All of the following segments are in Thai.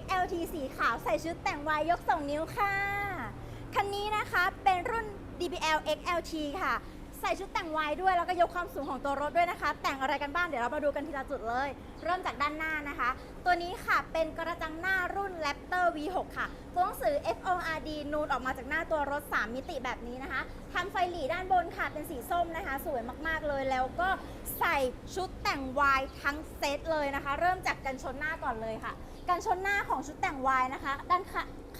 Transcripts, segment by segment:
XLT สีขาวใส่ชุดแต่งวายยก 2 นิ้วค่ะ คันนี้นะคะเป็นรุ่น DBL XLT ค่ะ ใส่ชุดแต่งวายด้วย แล้วก็ยกความสูงของตัวรถด้วยนะคะ แต่งอะไรกันบ้างเดี๋ยวเรามาดูกันทีละจุดเลยเริ่มจากด้านหน้านะคะ ตัวนี้ค่ะเป็นกระจังหน้ารุ่น Raptor V6 ค่ะ ตัวหนังสือ FORD นูนออกมาจากหน้าตัวรถ 3 มิติแบบนี้นะคะทำไฟหลีด้านบนค่ะเป็นสีส้มนะคะ สวยมากๆเลยแล้วก็ใส่ชุดแต่งวายทั้งเซตเลยนะคะ เริ่มจากกันชนหน้าก่อนเลยค่ะ กันชนหน้าของชุดแต่งวายนะคะ ด้าน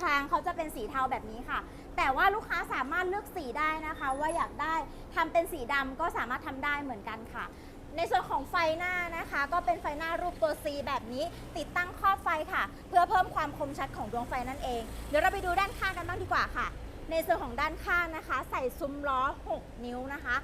คางเขาจะเป็นสีเทาแบบนี้ค่ะ แต่ว่าลูกค้าสามารถเลือกสีได้นะคะ ว่าอยากได้ทำเป็นสีดำก็สามารถทำได้เหมือนกันค่ะ ในส่วนของไฟหน้านะคะ ก็เป็นไฟหน้ารูปตัว C แบบนี้ ติดตั้งครอบไฟค่ะ เพื่อเพิ่มความคมชัดของดวงไฟนั่นเอง เดี๋ยวเราไปดูด้านข้างกันบ้างดีกว่าค่ะ ในส่วนของด้านข้างนะคะ ใส่ซุ้มล้อ 6 นิ้วนะคะ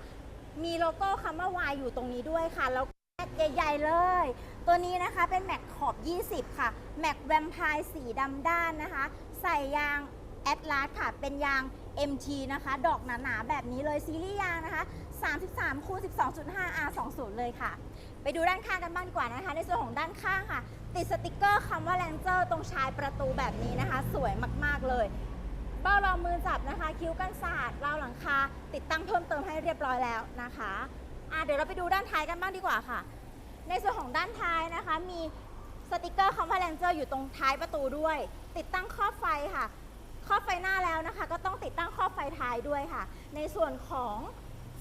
มีโลโก้คำว่า Y อยู่ตรงนี้ด้วยค่ะ แล้วแม็กใหญ่ๆเลย ตัวนี้นะคะเป็นแม็กขอบ 20 ค่ะ แม็กแวมไพร์สีดำด้านนะคะ ใส่ยางแอดลาสค่ะ เป็นยาง MT นะคะ ดอกหนาๆแบบนี้เลยซีรีส์ยางนะคะ 3คูณ12.5 R20 เลยค่ะ ไปดูด้านข้างกันบ้างดีกว่านะคะ ในส่วนของด้านข้างค่ะ ติดสติกเกอร์คำว่า Ranger ตรงชายประตูแบบนี้นะคะ สวยมากๆเลย เบ้ารองมือจับนะคะ คิ้วกันศาสตร์ราวหลังคา ติดตั้งเพิ่มเติมให้เรียบร้อยแล้วนะคะอะเดี๋ยวเราไปดูด้านท้ายกันบ้างดีกว่าค่ะ ในส่วนของด้านท้ายนะคะ มีสติกเกอร์คำว่า Ranger อยู่ตรงท้ายประตูด้วย ติดตั้งครอบไฟค่ะครอบไฟหน้าแล้วนะคะ ก็ต้องติดตั้งครอบไฟท้ายด้วยค่ะ ในส่วนของ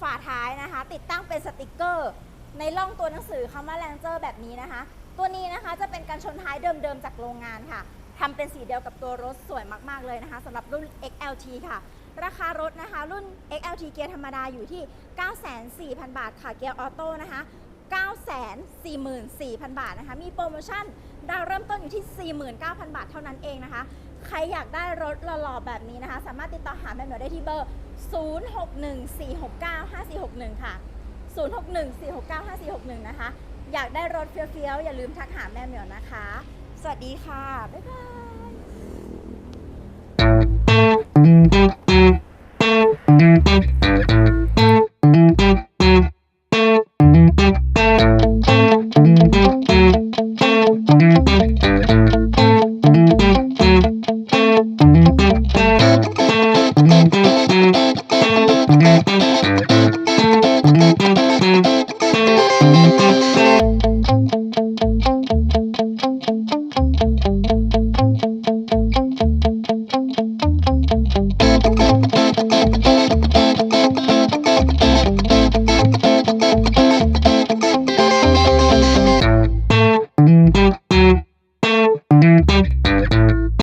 ฝาท้ายนะคะ ติดตั้งเป็นสติกเกอร์ ในร่องตัวหนังสือคำว่า Ranger แบบนี้นะคะ ตัวนี้นะคะจะเป็นการชนท้ายเดิมๆจากโรงงานค่ะทำเป็นสีเดียวกับตัวรถสวยมากๆเลยนะคะสำหรับรุ่น XLT ค่ะ ราคารถนะคะ รุ่น XLT เกียร์ธรรมดาอยู่ที่ 940,000บาทค่ะเกียร์ออโต้นะคะ944,000 บาทนะคะ มีโปรโมชั่นดาวเริ่มต้นอยู่ที่ 49,000 บาทเท่านั้นเองนะคะ ใครอยากได้รถหล่อๆแบบนี้นะคะ สามารถติดต่อหาแม่หน่วได้ที่เบอร์ 0614695461 ค่ะ 0614695461 นะคะ อยากได้รถเฟี้ยวๆ อย่าลืมทักหาแม่เหมียวนะคะ สวัสดีค่ะ บ๊ายบาย